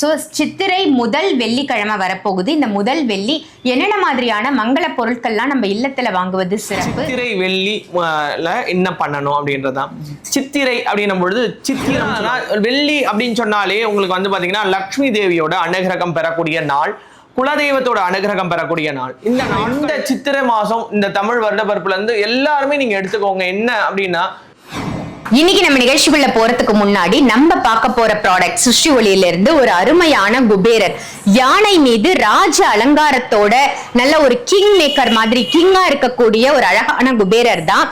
So சித்திரை முதல் வெள்ளிக்கிழமை வரப்போகுது. இந்த முதல் வெள்ளி என்னென்ன மாதிரியான மங்கள பொருட்கள்லாம் நம்ம இல்லத்துல வாங்குவது சிறப்பு? சித்திரை வெள்ளி என்ன பண்ணணும் அப்படின்றதுதான் சித்திரை அப்படின்னும் பொழுது சித்திரம்னா வெள்ளி அப்படின்னு சொன்னாலே உங்களுக்கு வந்து பாத்தீங்கன்னா லக்ஷ்மி தேவியோட அனுகிரகம் பெறக்கூடிய நாள் குலதெய்வத்தோட அனுகிரகம் பெறக்கூடிய நாள். இந்த இந்த சித்திரை மாசம் இந்த தமிழ் வருட பிறப்புல இருந்து எல்லாருமே நீங்க எடுத்துக்கோங்க. என்ன அப்படின்னா இன்னைக்கு நம்ம நிகழ்ச்சிக்குள்ள போறதுக்கு முன்னாடி நம்ம பார்க்க போற ப்ராடக்ட் சுஷ்டி ஒளியில இருந்து ஒரு அருமையான குபேரர். யானை மீது ராஜ அலங்காரத்தோட நல்ல ஒரு கிங் மேக்கர் மாதிரி கிங்கா இருக்கக்கூடிய ஒரு அழகான குபேரர் தான்.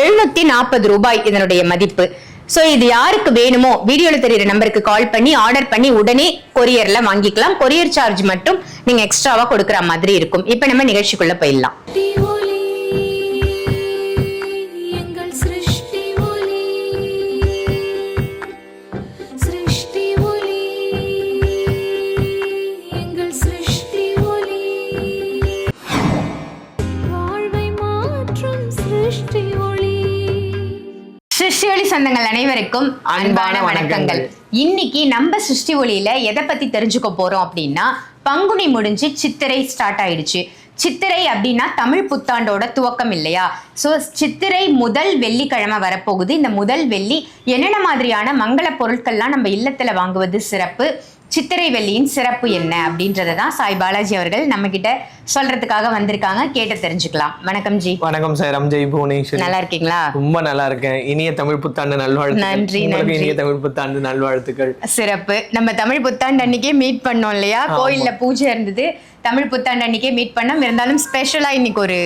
எழுநூத்தி நாற்பது ரூபாய் இதனுடைய மதிப்பு. சோ இது யாருக்கு வேணுமோ வீடியோல தெரியுற நம்பருக்கு கால் பண்ணி ஆர்டர் பண்ணி உடனே கொரியர்ல வாங்கிக்கலாம். கொரியர் சார்ஜ் மட்டும் நீங்க எக்ஸ்ட்ராவா கொடுக்குற மாதிரி இருக்கும். இப்ப நம்ம நிகழ்ச்சிக்குள்ள போயிடலாம். சிருஷ்டி ஒளி. சிருஷ்டி ஒளி சொந்தங்கள் அனைவருக்கும் அன்பான வணக்கங்கள். இன்னைக்கு நம்ம சிருஷ்டி ஒளியில எதை பத்தி தெரிஞ்சுக்க போறோம் அப்படின்னா பங்குனி முடிஞ்சு சித்திரை ஸ்டார்ட் ஆயிடுச்சு. சித்திரை அப்படின்னா தமிழ் புத்தாண்டோட துவக்கம் இல்லையா? ஸோ சித்திரை முதல் வெள்ளிக்கிழமை வரப்போகுது. இந்த முதல் வெள்ளி என்னென்ன மாதிரியான மங்கள பொருட்கள்லாம் நம்ம இல்லத்துல வாங்குவது சிறப்பு? சித்திரை வெள்ளியின் சிறப்பு என்ன அப்படின்றத தான் சாய் பாலாஜி அவர்கள் நம்ம கிட்ட சொல்றதுக்காக வந்திருக்காங்க. கேட்டு தெரிஞ்சுக்கலாம். வணக்கம் ஜி. வணக்கம் சார். அம்ஜய் புவனேஸ்வரி நல்லா இருக்கீங்களா? ரொம்ப நல்லா இருக்கேன். இனிய தமிழ் புத்தாண்டு உங்களுக்கு நன்றி. இனிய தமிழ் புத்தாண்டு நல்வாழ்த்துக்கள். சிறப்பு. நம்ம தமிழ் புத்தாண்டு அன்னைக்கே மீட் பண்ணோம் இல்லையா? கோயில்ல பூஜை இருந்தது. தமிழ் புத்தாண்டு அன்னைக்கே மீட் பண்ணோம். இருந்தாலும் ஸ்பெஷலா இன்னைக்கு ஒரு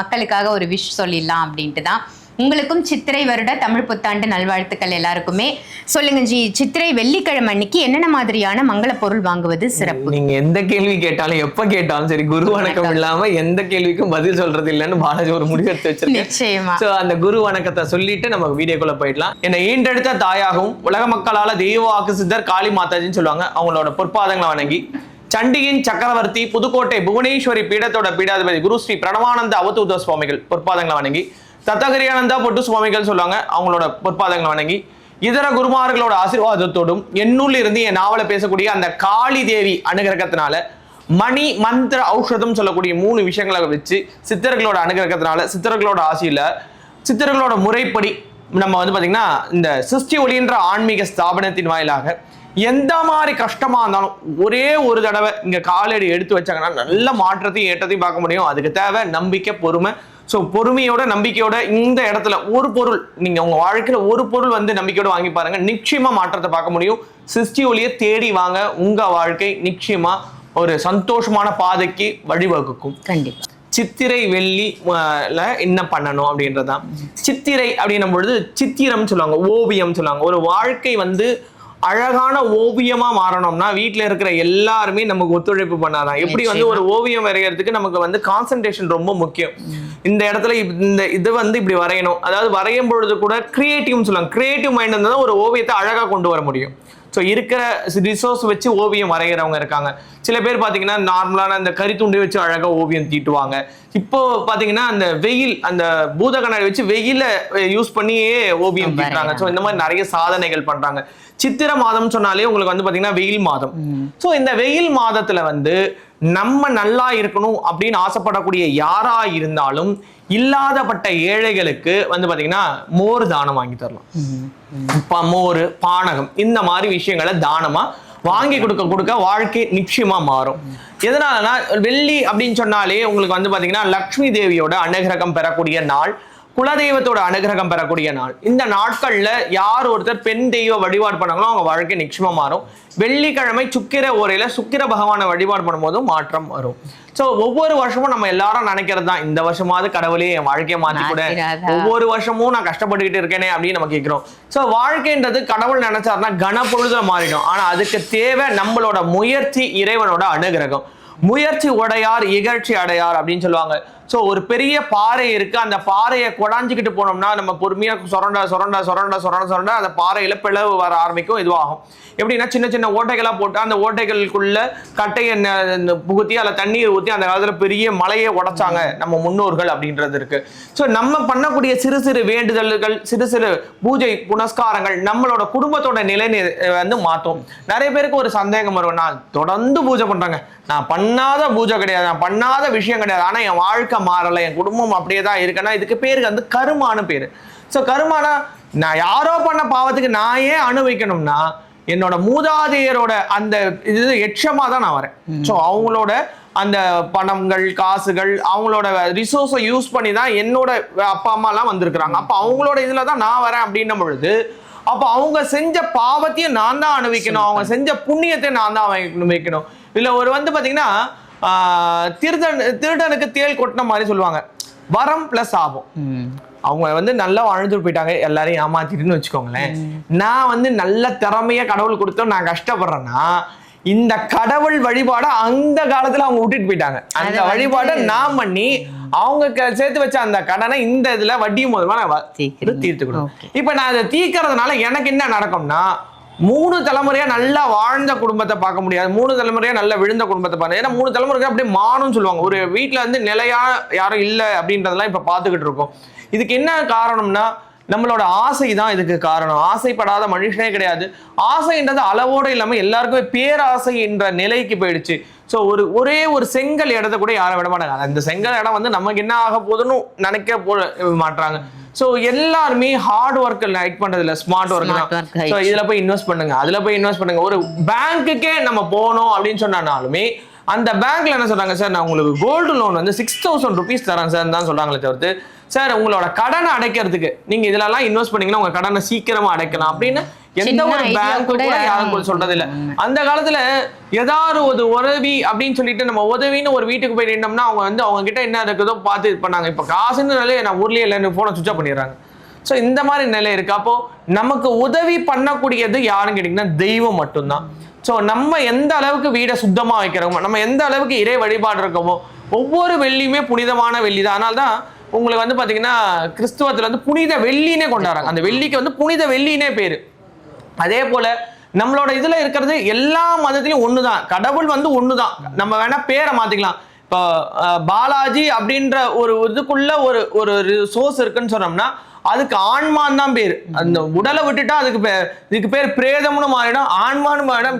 மக்களுக்காக ஒரு விஷ் சொல்லிடலாம் அப்படின்ட்டு தான் உங்களுக்கும் சித்திரை வருட தமிழ் புத்தாண்டு நல்வாழ்த்துக்கள் எல்லாருக்குமே. சொல்லுங்க ஜி சித்திரை வெள்ளிக்கிழமை அன்னைக்கு என்னென்ன மாதிரியான மங்கள பொருள் வாங்குவது சிறப்பு? நீங்க எந்த கேள்வி கேட்டாலும் எப்ப கேட்டாலும் சரி குரு வணக்கம் இல்லாம எந்த கேள்விக்கும் பதில் சொல்றது இல்லைன்னு பாலாஜி ஒரு முடிவெடுத்து வச்சிருக்கேன் நிச்சயமா. சோ அந்த குரு வணக்கத்தை சொல்லிட்டு நம்ம வீடியோக்குள்ள போயிடலாம். என்னை ஈண்டெடுத்த தாயாகவும் உலக மக்களால தெய்வ வாக்கு சித்தர் காளி மாதாஜின்னு சொல்லுவாங்க. அவங்களோட பொற்பாதங்களை வணங்கி சண்டியின் சக்கரவர்த்தி புதுக்கோட்டை புவனேஸ்வரி பீடத்தோட பீடாதிபதி குரு ஸ்ரீ பிரணவானந்த அவதூத சுவாமிகள் பொற்பாதங்களை வணங்கி தத்தகிரியானந்தா பொட்டு சுவாமிகள் சொல்லுவாங்க அவங்களோட பொற்பாதங்களை வணங்கி இதர குருமார்களோட ஆசீர்வாதத்தோடும் என்னுள் இருந்து என் நாவலை பேசக்கூடிய அந்த காளி தேவி அனுகிரகத்தினால மணி மந்திர ஔஷதம் சொல்லக்கூடிய மூணு விஷயங்களை வச்சு சித்தர்களோட அனுகிரகத்தினால சித்தர்களோட ஆசையில சித்தர்களோட முறைப்படி நம்ம வந்து பாத்தீங்கன்னா இந்த சிருஷ்டி ஒளின்ற ஆன்மீக ஸ்தாபனத்தின் வாயிலாக எந்த மாதிரி கஷ்டமா இருந்தாலும் ஒரே ஒரு தடவை இங்க காலடி எடுத்து வச்சாங்கன்னா நல்ல மாற்றத்தையும் ஏற்றத்தையும் பார்க்க முடியும். அதுக்கு தேவை நம்பிக்கை பொறுமை ஸோ பொறுமையோட நம்பிக்கையோட இந்த இடத்துல ஒரு பொருள் நீங்க உங்க வாழ்க்கையில ஒரு பொருள் வந்து நம்பிக்கையோட வாங்கி பாருங்க. நிச்சயமா மாற்றத்தை பார்க்க முடியும். சிருஷ்டி ஒளியை தேடி வாங்க உங்க வாழ்க்கை நிச்சயமா ஒரு சந்தோஷமான பாதைக்கு வழிவகுக்கும். கண்டிப்பா. சித்திரை வெள்ளி என்ன பண்ணணும் அப்படின்றதுதான். சித்திரை அப்படின்னும் பொழுது சித்திரம் சொல்லுவாங்க ஓவியம் சொல்லுவாங்க. ஒரு வாழ்க்கை வந்து அழகான ஓவியமா மாறணும்னா வீட்ல இருக்கிற எல்லாருமே நமக்கு ஒத்துழைப்பு பண்ணாதான். எப்படி வந்து ஒரு ஓவியம் வரைகிறதுக்கு நமக்கு வந்து கான்சென்ட்ரேஷன் ரொம்ப முக்கியம். இந்த இடத்துல இந்த இது வந்து இப்படி வரையணும். அதாவது வரையும் பொழுது கூட கிரியேட்டிவ்னு சொல்லுவாங்க. கிரியேட்டிவ் மைண்ட் இருந்தால் தான் ஒரு ஓவியத்தை அழகா கொண்டு வர முடியும். ஸோ இருக்கிற ரிசோர்ஸ் வச்சு ஓவியம் வரைகிறவங்க இருக்காங்க. சில பேர் பார்த்தீங்கன்னா நார்மலான அந்த கரித்துண்டை வச்சு அழகாக ஓவியம் தீட்டுவாங்க. இப்போ பார்த்தீங்கன்னா அந்த வெயில் அந்த பூத கண்ணாடி வச்சு வெயில யூஸ் பண்ணியே ஓவியம் தீட்டுறாங்க. ஸோ இந்த மாதிரி நிறைய சாதனைகள் பண்றாங்க. சித்திர மாதம் சொன்னாலே உங்களுக்கு வந்து பார்த்தீங்கன்னா வெயில் மாதம். ஸோ இந்த வெயில் மாதத்துல வந்து நம்ம நல்லா இருக்கணும் அப்படின்னு ஆசைப்படக்கூடிய யாரா இருந்தாலும் இல்லாதப்பட்ட ஏழைகளுக்கு வந்து பாத்தீங்கன்னா மோர் தானம் வாங்கி தரலாம். மோர் பானகம் இந்த மாதிரி விஷயங்களை தானமா வாங்கி கொடுக்க கொடுக்க வாழ்க்கை நிச்சயமா மாறும். எதனாலனா வெள்ளி அப்படின்னு சொன்னாலே உங்களுக்கு வந்து பாத்தீங்கன்னா லக்ஷ்மி தேவியோட அனுகிரகம் பெறக்கூடிய நாள் குலதெய்வத்தோட அனுகிரகம் பெறக்கூடிய நாள். இந்த நாட்கள்ல யார் ஒருத்தர் பெண் தெய்வ வழிபாடு பண்ணாங்களோ அவங்க வாழ்க்கை நிச்சயமா மாறும். வெள்ளிக்கிழமை சுக்கிர ஓரையில சுக்கிர பகவானை வழிபாடு பண்ணும்போதும் மாற்றம் வரும். சோ ஒவ்வொரு வருஷமும் நம்ம எல்லாரும் நினைக்கிறது தான் இந்த வருஷமாவது கடவுளே என் வாழ்க்கையை மாத்தி கூட. ஒவ்வொரு வருஷமும் நான் கஷ்டப்பட்டுக்கிட்டு இருக்கேனே அப்படின்னு நம்ம கேட்கிறோம் சோ வாழ்க்கைன்றது கடவுள் நினைச்சாருன்னா கனப்பொழுதுல மாறிடும். ஆனா அதுக்கு தேவை நம்மளோட முயற்சி இறைவனோட அனுகிரகம். முயற்சி உடையார் இகழ்ச்சி அடையார் அப்படின்னு சொல்லுவாங்க. ஸோ ஒரு பெரிய பாறை இருக்கு. அந்த பாறையை கொடாஞ்சிக்கிட்டு போனோம்னா நம்ம பொறுமையா சுரண்டா சுரண்டா சுரண்டா சுரண்டா சுரண்டா அந்த பாறையில பிளவு வர ஆரம்பிக்கும். இதுவாகும். எப்படின்னா சின்ன சின்ன ஓட்டைகளா போட்டு அந்த ஓட்டைகளுக்குள்ள கட்டையை புகுத்தி அதில் தண்ணீர் ஊற்றி அந்த காலத்துல பெரிய மலையை உடைச்சாங்க நம்ம முன்னோர்கள் அப்படின்றது இருக்கு. ஸோ நம்ம பண்ணக்கூடிய சிறு சிறு வேண்டுதல்கள் சிறு சிறு பூஜை புனஸ்காரங்கள் நம்மளோட குடும்பத்தோட நிலை வந்து மாற்றும் நிறைய பேருக்கு ஒரு சந்தேகம் வரும். நான் தொடர்ந்து பூஜை பண்றேங்க. நான் பண்ணாத பூஜை கிடையாது. நான் பண்ணாத விஷயம் கிடையாது. ஆனா என் வாழ்க்கை மாறலை. என் குடும்பம் அப்படியே தான் இருக்குன்னா இதுக்கு பேருக்கு வந்து கருமான்னு பேரு. ஸோ கருமானா நான் யாரோ பண்ண பாவத்துக்கு நான் ஏன் அனுபவிக்கணும்னா என்னோட மூதாதையரோட அந்த இது எச்சமா தான் நான் வரேன். ஸோ அவங்களோட அந்த பணங்கள் காசுகள் அவங்களோட ரிசோர்ஸை யூஸ் பண்ணி தான் என்னோட அப்பா அம்மாலாம் வந்திருக்கிறாங்க. அப்போ அவங்களோட இதில் தான் நான் வரேன் அப்படின்னும் பொழுது அப்போ அவங்க செஞ்ச பாவத்தையும் நான் தான் அனுபவிக்கணும் அவங்க செஞ்ச புண்ணியத்தை நான் தான் அனுபவிக்கணும் இல்லை ஒரு வந்து பார்த்தீங்கன்னா திருடன் திருடனுக்கு தேள் கொட்டின மாதிரி சொல்லுவாங்க. வரம் ப்ளஸ் ஆகும் அவங்க வந்து நல்லா வாழ்ந்துட்டு போயிட்டாங்க எல்லாரையும் ஏமாத்திட்டுன்னு வச்சுக்கோங்களேன். நான் வந்து நல்ல திறமைய கடவுள் கொடுத்தோம் நான் கஷ்டப்படுறேன்னா இந்த கடவுள் வழிபாட அந்த காலத்துல அவங்க விட்டுட்டு போயிட்டாங்க. அந்த வழிபாட நான் பண்ணி அவங்க சேர்த்து வச்ச அந்த கடனை இந்த இதுல வட்டி மூலமா நான். தீர்த்துக்கணும். இப்ப நான் அதை தீர்க்கறதுனால எனக்கு என்ன நடக்கும்னா மூணு தலைமுறையா நல்லா வாழ்ந்த குடும்பத்தை பார்க்க முடியாது. மூணு தலைமுறையா நல்லா விழுந்த குடும்பத்தை பார்க்க ஏன்னா மூணு தலைமுறைக்கு அப்படியே மானும் சொல்லுவாங்க. ஒரு வீட்டில் வந்து நிலையா யாரும் இல்லை அப்படின்றதெல்லாம் இப்ப பார்த்துக்கிட்டு இருக்கோம். இதுக்கு என்ன காரணம்னா நம்மளோட ஆசை தான் இதுக்கு காரணம். ஆசைப்படாத மனுஷனே கிடையாது. ஆசைன்றது அளவோட இல்லாம எல்லாருக்குமே பேராசை என்ற நிலைக்கு போயிடுச்சு. ஸோ ஒரு ஒரே ஒரு செங்கல் இடத்த கூட யாரும் விட மாட்டாங்க. அந்த செங்கல் இடம் வந்து நமக்கு என்ன ஆக போகுதுன்னு நினைக்க போ மாட்டாங்க ஸோ எல்லாருமே ஹார்ட் ஒர்க் லைக் பண்றது இல்ல ஸ்மார்ட் ஒர்க் தான். ஸோ. இதுல போய் இன்வெஸ்ட் பண்ணுங்க. அதுல போய் இன்வெஸ்ட் பண்ணுங்க. ஒரு பேங்க்குக்கே நம்ம போனோம் அப்படின்னு சொன்னாலுமே அந்த பேங்க்ல என்ன சொல்றாங்க? சார் நான் உங்களுக்கு கோல்டு லோன் வந்து சிக்ஸ் தௌசண்ட் ருபீஸ் தரேன் சார் தான் சொல்றாங்களே தவிர்த்து சார் உங்களோட கடனை அடைக்கிறதுக்கு நீங்க இதுலலாம் இன்வெஸ்ட் பண்ணீங்கன்னா உங்க கடனை சீக்கிரமா அடைக்கலாம் அப்படின்னு எந்த ஒரு பேங்க் கூட யாரும் சொல்றது இல்ல அந்த காலத்துல ஏதாவது ஒரு உதவி அப்படின்னு சொல்லிட்டு நம்ம உதவின்னு ஒரு வீட்டுக்கு போய் நின்னோம்னா அவங்க வந்து அவங்க கிட்ட என்ன இருக்குதோ பார்த்து இது பண்ணாங்க. இப்ப காசுன்னு நிலையை நான் ஊர்லயே இல்லைன்னு போனை சுவிச் பண்ணிடுறாங்க. ஸோ இந்த மாதிரி நிலை இருக்கு. அப்போ நமக்கு உதவி பண்ணக்கூடியது யாருன்னு கேட்டிங்கன்னா தெய்வம் மட்டும்தான். ஸோ நம்ம எந்த அளவுக்கு வீடை சுத்தமா வைக்கிறோமோ நம்ம எந்த அளவுக்கு இறை வழிபாடு இருக்கோமோ ஒவ்வொரு வெள்ளியுமே புனிதமான வெள்ளி தான் அதனால தான் உங்களுக்கு வந்து பார்த்தீங்கன்னா கிறிஸ்துவத்தில் வந்து புனித வெள்ளினே கொண்டாடுறாங்க. அந்த வெள்ளிக்கு வந்து புனித வெள்ளினே பேர். அதே போல நம்மளோட இதில் இருக்கிறது எல்லா மதத்திலையும் தான் கடவுள் வந்து ஒன்று தான் நம்ம வேணால் பேரை மாற்றிக்கலாம் இப்போ பாலாஜி அப்படின்ற ஒரு இதுக்குள்ள ஒரு ஒரு சோர்ஸ் இருக்குன்னு சொன்னோம்னா அதுக்கு ஆன்மான் தான் பேர். அந்த உடலை விட்டுட்டா அதுக்கு பேர் இதுக்கு பேர் பிரேதம்னு மாறிடும் ஆன்மான்னு மாறிடும்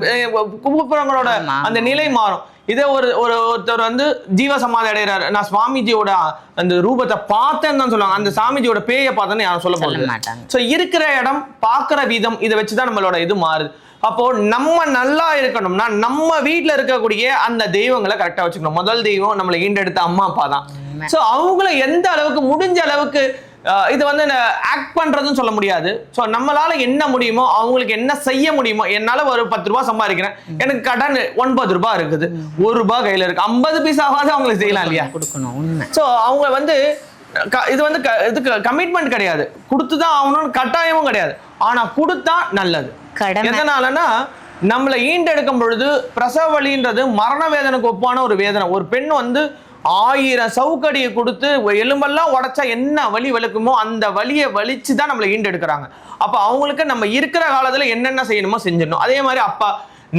ஆமா. அந்த நிலை மாறும். இதே ஒரு ஒரு ஒருத்தர் வந்து ஜீவ சமாதி அடைகிறாரு. நான் சுவாமிஜியோட அந்த ரூபத்தை பார்த்தேன்னு தான் சொல்லுவாங்க. அந்த சாமிஜியோட பேயை பார்த்தேன்னு யாரும் சொல்ல மாட்டாங்க. ஸோ இருக்கிற இடம் பார்க்குற விதம் இதை வச்சு தான் நம்மளோட இது மாறுது. அப்போ நம்ம நல்லா இருக்கணும்னா நம்ம வீட்டில் இருக்கக்கூடிய அந்த தெய்வங்களை கரெக்டாக வச்சுக்கணும். முதல் தெய்வம் நம்மளை ஈண்டெடுத்த அம்மா அப்பா தான். ஸோ அவங்கள எந்த அளவுக்கு முடிஞ்ச அளவுக்கு இது வந்து ஆக்ட் பண்றதுன்னு சொல்ல முடியாது. ஸோ நம்மளால என்ன முடியுமோ அவங்களுக்கு என்ன செய்ய முடியுமோ என்னால ஒரு பத்து ரூபாய் சம்பாதிக்கிறேன். எனக்கு கடன் ஒன்பது ரூபாய் இருக்குது. ஒரு ரூபாய் கையில இருக்கு. ஐம்பது பைசாவாவது அவங்களுக்கு செய்யலாம் இல்லையா? கொடுக்கணும். ஸோ அவங்க வந்து இது வந்து இதுக்கு கமிட்மெண்ட் கிடையாது. கொடுத்து தான் ஆகணும்னு கட்டாயமும் கிடையாது. ஆனா கொடுத்தா நல்லது. எதனாலனா நம்மளை ஈண்டெடுக்கும் பொழுது பிரசவ வலின்றது மரண வேதனைக்கு ஒப்பான ஒரு வேதனை. ஒரு பெண் வந்து ஆயிரம் சவுக்கடியை கொடுத்து எலும்பெல்லாம் உடைச்சா என்ன வலி வலிக்குமோ அந்த வலியை வலிச்சு தான் நம்மளை ஈண்டெடுக்கிறாங்க. அப்போ அவங்களுக்கு நம்ம இருக்கிற காலத்துல என்னென்ன செய்யணுமோ செஞ்சிடணும். அதே மாதிரி அப்பா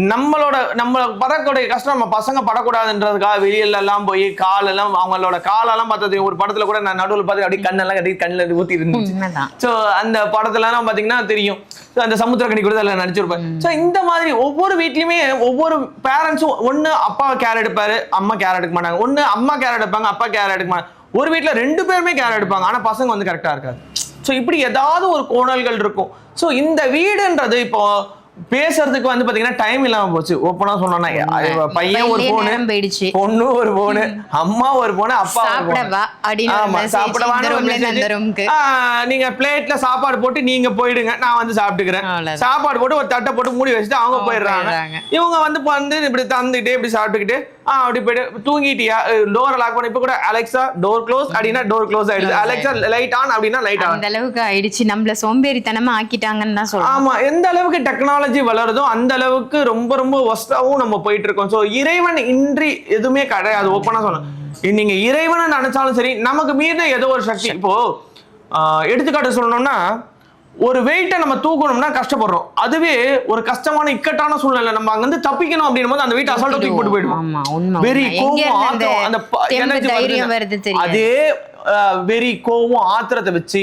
நம்மளோட நம்ம படக்கூடிய கஷ்டம் நம்ம பசங்க படக்கூடாதுன்றதுக்காக வெளியில எல்லாம் போய் காலெல்லாம் அவங்களோட காலெல்லாம் பார்த்தது ஒரு படத்துல கூட நான் நடுவில் பார்த்து அப்படியே கண்ணெல்லாம் கட்டி கண்ணில் ஊத்தி இருந்துச்சு. ஸோ அந்த படத்துலலாம் பார்த்தீங்கன்னா தெரியும். அந்த சமுத்திரக்கணி கூட அதில் நடிச்சிருப்பாரு. ஸோ இந்த மாதிரி ஒவ்வொரு வீட்லையுமே ஒவ்வொரு பேரண்ட்ஸும் ஒன்று அப்பா கேர் எடுப்பாரு அம்மா கேர் எடுக்க மாட்டாங்க. ஒன்று அம்மா கேர் எடுப்பாங்க அப்பா கேர் எடுக்க மாட்டாங்க. ஒரு வீட்டில் ரெண்டு பேருமே கேர் எடுப்பாங்க. ஆனால் பசங்க வந்து கரெக்டாக இருக்காது. ஸோ இப்படி ஏதாவது ஒரு கோணல்கள் இருக்கும். ஸோ இந்த வீடுன்றது இப்போ பேசுறதுக்கு வந்து பாத்தீங்கன்னா டைம் இல்லாம போச்சு. ஓப்பனா அது பையன் ஒரு போனு போயிடுச்சு. பொண்ணு ஒரு போனு அம்மா ஒரு போனு அப்பா ஆமா. சாப்பிடவான்னு நீங்க பிளேட்ல சாப்பாடு போட்டு நீங்க போயிடுங்க நான் வந்து சாப்பிட்டுக்கிறேன். சாப்பாடு போட்டு ஒரு தட்டை போட்டு மூடி வச்சுட்டு அவங்க போயிடுறாங்க. இவங்க வந்து வந்து இப்படி தந்துட்டு இப்படி சாப்பிட்டுக்கிட்டு ஆ அப்படி போயிட்டு தூங்கிட்டியா? டோரை லாக் பண்ணி இப்ப கூட அலெக்சா டோர் க்ளோஸ் அப்படின்னா டோர் க்ளோஸ் ஆயிடுது. அலெக்சா லைட் ஆன் அப்படின்னா லைட் ஆன் அந்த அளவுக்கு ஆயிடுச்சு. நம்மள சோம்பேறித்தனமா ஆக்கிட்டாங்கன்னு தான் சொல்றோம் ஆமா எந்த அளவுக்கு டெக்னாலஜி வளருதோ அந்த அளவுக்கு ரொம்ப ரொம்ப ஒஸ்டாவும் நம்ம போயிட்டு இருக்கோம் ஸோ இறைவன் இன்றி எதுவுமே கிடையாது. ஓப்பனா சொல்லலாம் நீங்க இறைவனை நினைச்சாலும் சரி நமக்கு மீறின ஏதோ ஒரு சக்தி. இப்போ எடுத்துக்காட்டு சொல்லணும்னா ஒரு வெயிட்டை நம்ம தூக்கணும்னா கஷ்டப்படுறோம். அதுவே ஒரு கஷ்டமான இக்கட்டான சூழ்நிலை. நம்ம அங்க இருந்து தப்பிக்கணும் அப்படின்னும் போது அந்த வெயிட் அசால்ட்டா தூக்கி போட்டு போயிடுவோம். எங்க கோவம் அந்த அதே வெறி கோவம் ஆத்திரத்தை வச்சு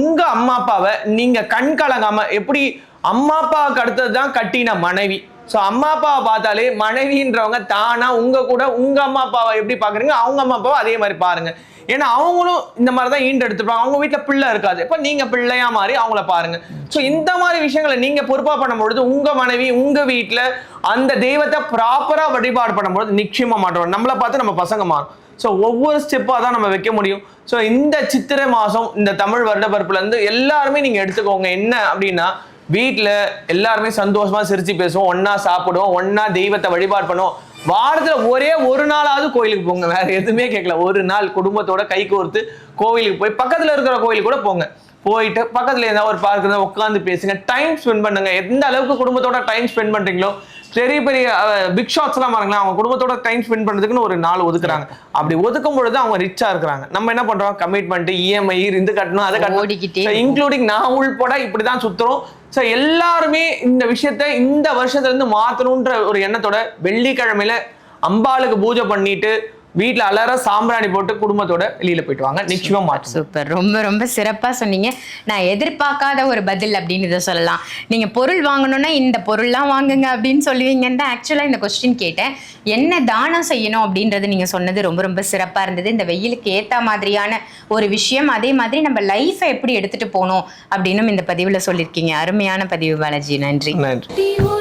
உங்க அம்மா அப்பாவை நீங்க கண் கலங்காம எப்படி அம்மா அப்பாவுக்கு அடுத்தது தான் கட்டின மனைவி. ஸோ அம்மா அப்பாவை பார்த்தாலே மனைவின்றவங்க தானா உங்க கூட உங்க அம்மா அப்பாவை எப்படி பாக்குறீங்க அவங்க அம்மா அப்பாவை அதே மாதிரி பாருங்க. ஏன்னா அவங்களும் இந்த மாதிரி தான் ஈண்டு எடுத்துப்பாங்க. அவங்க வீட்டில் பிள்ளை இருக்காது. இப்போ நீங்க பிள்ளையா மாறி அவங்கள பாருங்க. ஸோ இந்த மாதிரி விஷயங்களை நீங்க பொறுப்பா பண்ணும்பொழுது உங்க மனைவி உங்க வீட்டில் அந்த தெய்வத்தை ப்ராப்பரா வழிபாடு பண்ணும்பொழுது நிச்சயமா மாட்டோம் நம்மளை பார்த்து நம்ம பசங்க மாறும். ஸோ ஒவ்வொரு ஸ்டெப்பாக தான் நம்ம வைக்க முடியும். ஸோ இந்த சித்திரை மாதம் இந்த தமிழ் வருட பிறப்புலேருந்து எல்லாருமே நீங்கள் எடுத்துக்கோங்க. என்ன அப்படின்னா வீட்டில் எல்லாருமே சந்தோஷமா சிரிச்சு பேசுவோம் ஒண்ணா சாப்பிடுவோம் ஒண்ணா தெய்வத்தை வழிபாடு பண்ணுவோம். வாரத்துல ஒரே ஒரு நாளாவது கோயிலுக்கு போங்க வேற எதுவுமே கேட்கல. ஒரு நாள் குடும்பத்தோட கை கோர்த்து கோவிலுக்கு போய் பக்கத்துல இருக்கிற கோயில் கூட போங்க. போயிட்டு பக்கத்துல ஏதாவது ஒரு பார்க் இருந்தால் உட்காந்து பேசுங்க. டைம் ஸ்பெண்ட் பண்ணுங்க. எந்த அளவுக்கு குடும்பத்தோட டைம் ஸ்பெண்ட் பண்றீங்களோ பெரிய பெரிய பிக் ஷாட்ஸ் எல்லாம் பாருங்களேன் அவங்க குடும்பத்தோட டைம் ஸ்பெண்ட் பண்றதுக்குன்னு ஒரு நாள் ஒதுக்குறாங்க. அப்படி ஒதுக்கும் பொழுது அவங்க ரிச்சா இருக்கிறாங்க. நம்ம என்ன பண்றோம்? கமிட்மெண்ட் இஎம்ஐ இது கட்டணும் அதை கட்டணும். இன்க்ளூடிங் நான் உள்பட இப்படிதான் சுத்துறோம். ஸோ எல்லாருமே இந்த விஷயத்த இந்த வருஷத்துலேருந்து மாற்றணுன்ற ஒரு எண்ணத்தோட வெள்ளிக்கிழமையில அம்பாளுக்கு பூஜை பண்ணிட்டு வீட்ல அலற சாம்பிராணி போட்டு குடும்பத்தோட வெளியில போயிட்டு வாங்க. நிச்சயமா மாற்றும் சூப்பர். ரொம்ப ரொம்ப சிறப்பா சொன்னீங்க. நான் எதிர்பார்க்காத ஒரு பதில் அப்படின்னு இதை சொல்லலாம். நீங்க பொருள் வாங்கணும்னா இந்த பொருள்லாம் வாங்குங்க அப்படின்னு சொல்லுவீங்கன்னு தான் ஆக்சுவலா இந்த கொஸ்டின் கேட்டேன். என்ன தானம் செய்யணும் அப்படின்றது நீங்க சொன்னது ரொம்ப ரொம்ப சிறப்பா இருந்தது. இந்த வெயிலுக்கு ஏத்த மாதிரியான ஒரு விஷயம் அதே மாதிரி நம்ம லைஃப்பை எப்படி எடுத்துட்டு போகணும் அப்படின்னும் இந்த பதிவுல சொல்லியிருக்கீங்க. அருமையான பதிவு பாலாஜி. நன்றி. நன்றி.